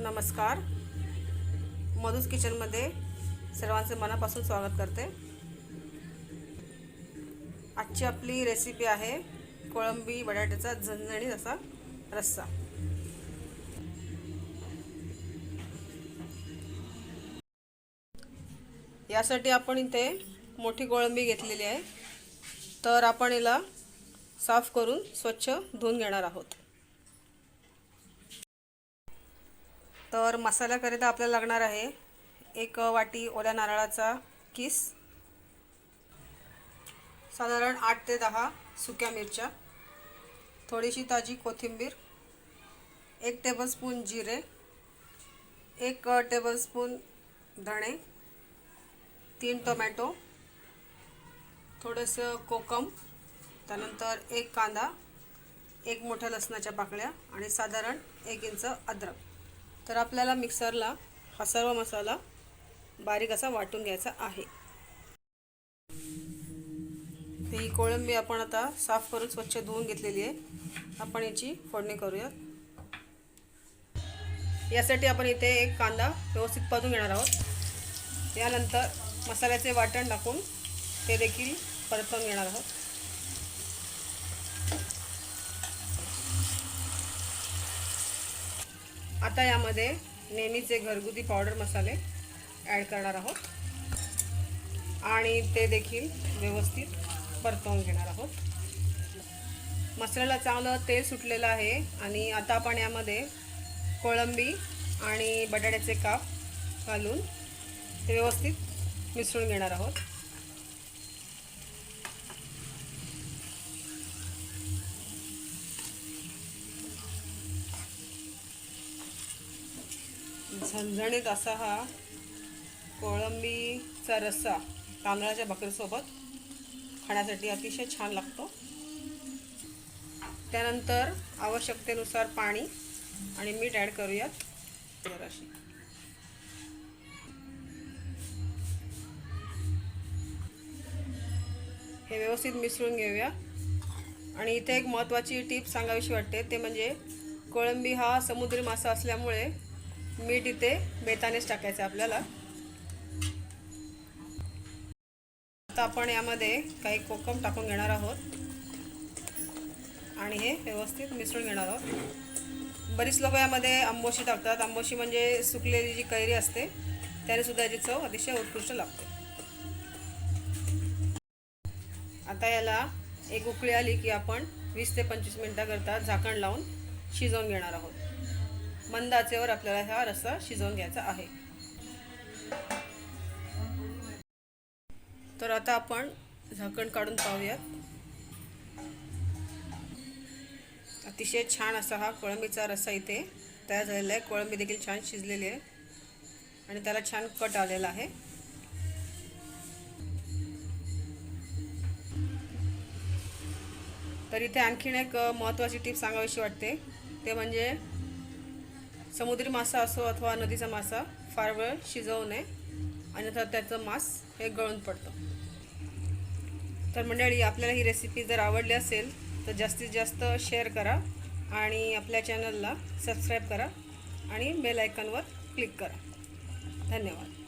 नमस्कार. मधुस किचनमध्ये सर्वांचे मनापासून स्वागत करते. आजची आपली रेसिपी आहे कोळंबी बटाट्याचा झणझणीत असा रस्सा. यासाठी आपण इथे मोठी कोळंबी घेतलेली आहे. तर आपण हिला साफ करून स्वच्छ धुवून घेणार आहोत. तर मसाल्याकरिता आपल्याला लागणार आहे एक वाटी ओल्या नारळाचा किस. साधारण आठ ते दहा सुक्या मिरच्या थोडीशी ताजी कोथिंबीर एक टेबलस्पून जिरे एक टेबलस्पून धणे तीन टोमॅटो थोडंसं कोकम त्यानंतर एक कांदा एक मोठ्या लसणाच्या पाकळ्या आणि साधारण एक इंच अद्रक. तर आपल्याला मिक्सरला हा सर्व मसाला बारीक असा वाटून घ्यायचा आहे. ही कोळंबी आपण आता साफ करून स्वच्छ धुवून घेतलेली आहे. आपण याची फोडणी करूया यासाठी आपण इथे एक कांदा व्यवस्थित परतून घेणार आहोत. त्यानंतर मसाल्याचे वाटण टाकून ते देखील परतून घेणार आहोत. आता यामध्ये नेहमीचे घरगुती पावडर मसाले ॲड करणार आहोत. आणि ते देखील व्यवस्थित परतवून घेणार आहोत. मसाल्याला चांगलं तेल सुटलेलं आहे आणि आता आपण यामध्ये कोळंबी आणि बटाट्याचे काप घालून ते व्यवस्थित मिसळून घेणार आहोत. झणझणीत असा हा कोळंबीचा रस्सा तांदळाच्या भाकरीसोबत खाण्यासाठी अतिशय छान लागतो. त्यानंतर आवश्यकतेनुसार पाणी आणि मीठ ॲड करूयात. जराशी हे व्यवस्थित मिसळून घेऊया. आणि इथे एक महत्त्वाची टीप सांगावीशी वाटते. ते म्हणजे कोळंबी हा समुद्री मासा असल्यामुळे मीठ इथे बेतानेच टाकायचं आपल्याला. आता आपण यामध्ये काही कोकम टाकून घेणार आहोत. आणि हे व्यवस्थित मिसळून घेणार आहोत. बरीच लोक यामध्ये आंबोशी टाकतात. आंबोशी म्हणजे सुकलेली जी कैरी असते त्याने सुद्धा याची चव अतिशय उत्कृष्ट लागते. आता याला एक उकळी आली की आपण वीस ते पंचवीस मिनटाकरता झाकण लावून शिजवून घेणार आहोत. मंद आचेवर आपल्याला हा रस्सा शिजवून घ्यायचा आहे. तर आता आपण झाकण काढून पाहूयात. अतिशय छान असा हा कोळंबीचा रस्सा इथे तयार झालेला आहे. कोळंबी देखील छान शिजलेली आहे. आणि त्याला छान कट आलेला आहे. तर इथे आणखीन एक महत्त्वाची टीप सांगावीशी वाटते. ते म्हणजे समुद्री मासा असो अथवा नदीचा मासा फार वेळ शिजवू नये. अन्यथा त्याचं मांस हे गळून पडतं. तर मंडळी आपल्याला ही रेसिपी जर आवडली असेल तर जास्तीत जास्त शेअर करा आणि आपल्या चॅनलला सबस्क्राईब करा आणि बेल आयकॉनवर क्लिक करा. धन्यवाद.